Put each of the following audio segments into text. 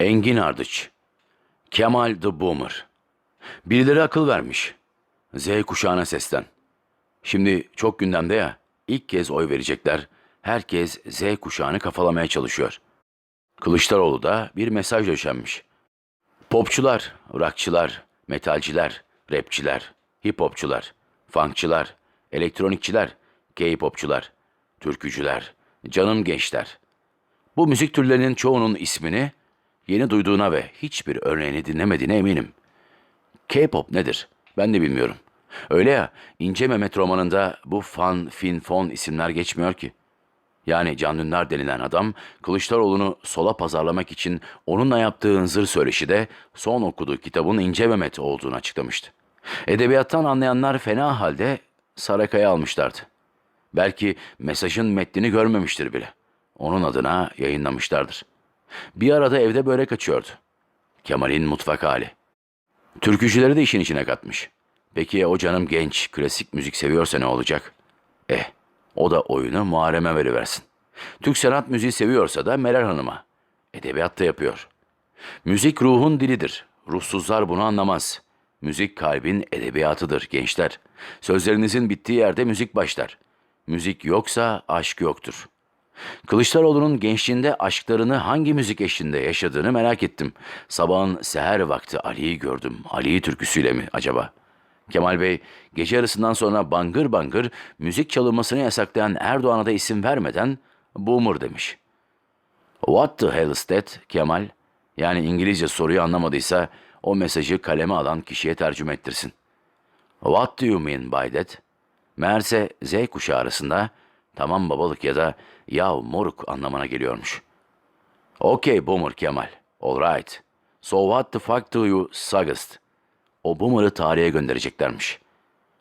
Engin Ardıç. Kemal the Boomer. Birileri akıl vermiş. Z kuşağına seslen. Şimdi çok gündemde ya. İlk kez oy verecekler. Herkes Z kuşağını kafalamaya çalışıyor. Kılıçdaroğlu da bir mesaj döşenmiş. Popçular, rockçılar, metalciler, rapçiler, hip hopçular, funkçılar, elektronikçiler, K-popçular, türkücüler, canım gençler. Bu müzik türlerinin çoğunun ismini yeni duyduğuna ve hiçbir örneğini dinlemediğine eminim. K-pop nedir? Ben de bilmiyorum. Öyle ya, İnce Mehmet romanında bu fan, fin, fon isimler geçmiyor ki. Yani Can Dündar denilen adam Kılıçdaroğlu'nu sola pazarlamak için onunla yaptığı hınzır söyleşi de son okuduğu kitabın İnce Mehmet olduğunu açıklamıştı. Edebiyattan anlayanlar fena halde Sarakaya almışlardı. Belki mesajın metnini görmemiştir bile. Onun adına yayınlamışlardır. Bir arada evde börek açıyordu. Kemal'in mutfak hali. Türkücüleri de işin içine katmış. Peki o canım genç, klasik müzik seviyorsa ne olacak? Eh, o da oyunu Muharrem'e veriversin. Türk sanat müziği seviyorsa da Meral Hanım'a. Edebiyat da yapıyor. Müzik ruhun dilidir. Ruhsuzlar bunu anlamaz. Müzik kalbin edebiyatıdır gençler. Sözlerinizin bittiği yerde müzik başlar. Müzik yoksa aşk yoktur. Kılıçdaroğlu'nun gençliğinde aşklarını hangi müzik eşliğinde yaşadığını merak ettim. Sabahın seher vakti Ali'yi gördüm. Ali türküsüyle mi acaba? Kemal Bey gece yarısından sonra bangır bangır müzik çalınmasını yasaklayan Erdoğan'a da isim vermeden boomer demiş. What the hell is that Kemal? Yani İngilizce soruyu anlamadıysa o mesajı kaleme alan kişiye tercüme ettirsin. What do you mean by that? Meğerse Z kuşağı arasında tamam babalık ya da yav moruk anlamına geliyormuş. Okay boomer Kemal. Alright. So what the fuck do you suggest? O boomer'ı tarihe göndereceklermiş.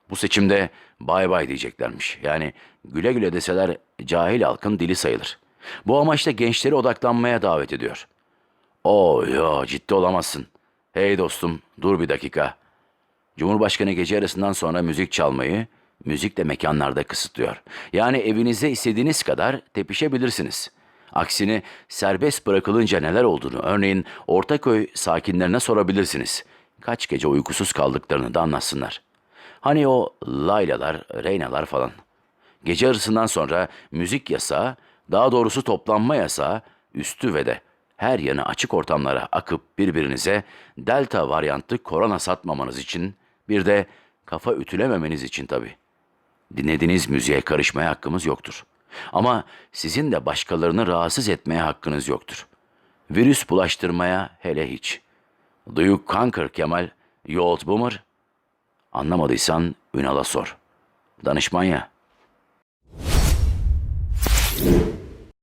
Bu seçimde bay bay diyeceklermiş. Yani güle güle deseler cahil halkın dili sayılır. Bu amaçla gençleri odaklanmaya davet ediyor. Oo yo ciddi olamazsın. Hey dostum dur bir dakika. Cumhurbaşkanı gece yarısından sonra müzik çalmayı müzikle mekanlarda kısıtlıyor. Yani evinizde istediğiniz kadar tepişebilirsiniz. Aksini serbest bırakılınca neler olduğunu örneğin Ortaköy sakinlerine sorabilirsiniz. Kaç gece uykusuz kaldıklarını da anlatsınlar. Hani o laylalar, reynalar falan. Gece yarısından sonra müzik yasağı, daha doğrusu toplanma yasağı, üstü ve de her yanı açık ortamlara akıp birbirinize delta varyantlı korona satmamanız için bir de kafa ütülememeniz için tabii. Dinlediğiniz müziğe karışmaya hakkımız yoktur. Ama sizin de başkalarını rahatsız etmeye hakkınız yoktur. Virüs bulaştırmaya hele hiç. Do you conquer Kemal, you old boomer? Anlamadıysan Ünal'a sor. Danışman ya.